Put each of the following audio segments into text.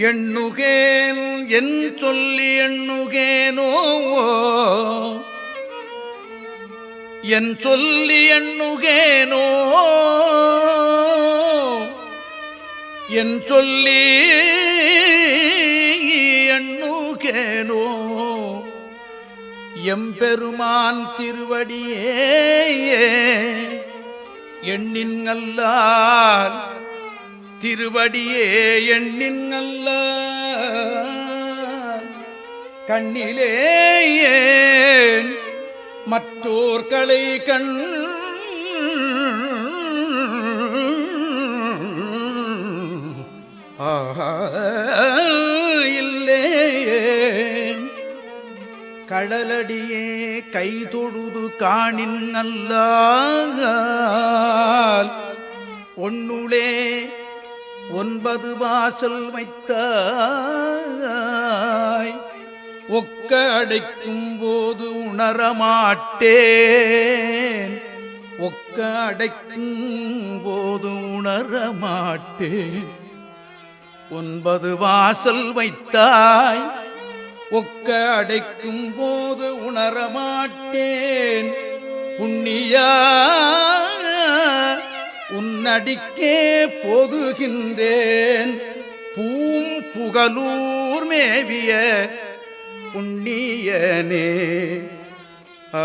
எண்ணுகேன் என் சொல்லி எண்ணுகேனோ? என் சொல்லி எண்ணுகேனோ? என் சொல்லி எண்ணுகேனோ? எம்பெருமான் திருவடியே எண்ணின் அல்லால் திருவடியே எண்ணின் நல்ல கண்ணிலே மற்றோர்களை கண்? கடலடியே கை தொழுது காணின் நல்லால் ஒன்னுளே ஒன்பது வாசல் வைத்தாய். ஒக்க அடைக்கும் போது உணரமாட்டேன். ஒக்க அடைக்கும் போது உணரமாட்டேன். ஒன்பது வாசல் வைத்தாய். ஒக்க அடைக்கும் போது உணரமாட்டேன். புண்ணியா உன்னடிக்கே பொதுகின்றேன் பூம் புகலூர் மேவிய புண்ணியனே. ஆ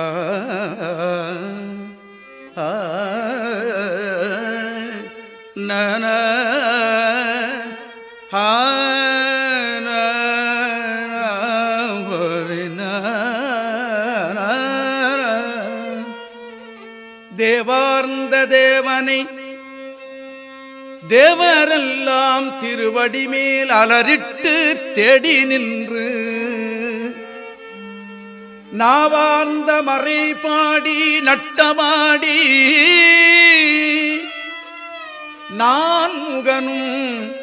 நன ஆ தேவார்ந்த தேவனை தேவரெல்லாம் திருவடி மேல் அலரிட்டு தேடி நின்று. நாவார்ந்த மறை பாடி நட்டமாடி. நான் முகனும்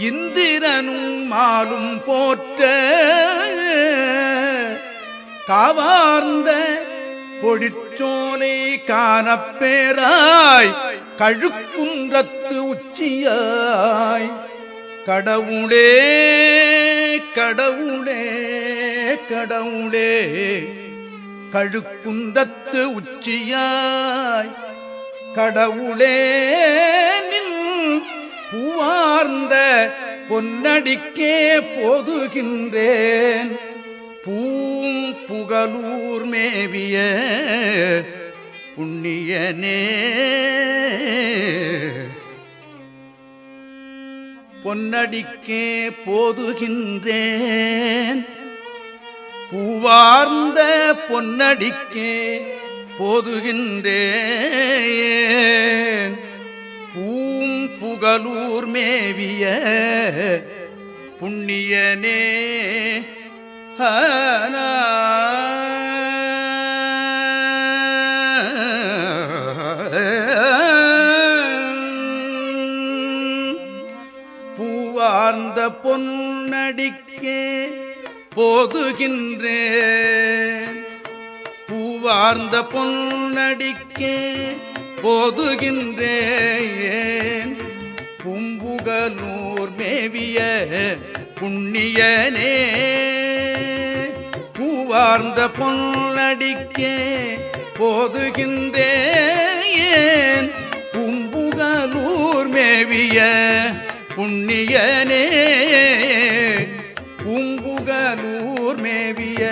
இந்திரனும் மாலும் போற்ற. காவார்ந்த பொடிச்சோலை காணப்பேராய் கழுக்குன்றத்து உச்சியாய். கடவுளே கடவுளே கடவுளே. கழுக்குந்தத்து உச்சியாய். கடவுளே நின் பூவார்ந்த பொன்னடிக்கே போதுகின்றேன். பூம் புகலூர் மேவிய புண்ணியனே. பொன்னடிக்கே போதுகின்றேன். பூவார்ந்த பொன்னடிக்கே போதுகின்றேன். பூம் புகலூர் மேவிய புண்ணியனே. ஹனா. பூவார்ந்த பொன்னடிக்கே போதுகின்றேன். பூவார்ந்த பொன்னடிக்கே போதுகின்றேன். பூம்புகலூர் மேவிய புண்ணியனே. பூவார்ந்த பொன்னடிக்கே போதுகின்றேன். பூம்புகலூர் மேவிய புண்ணியனே பூம்புகலூர் மேவிய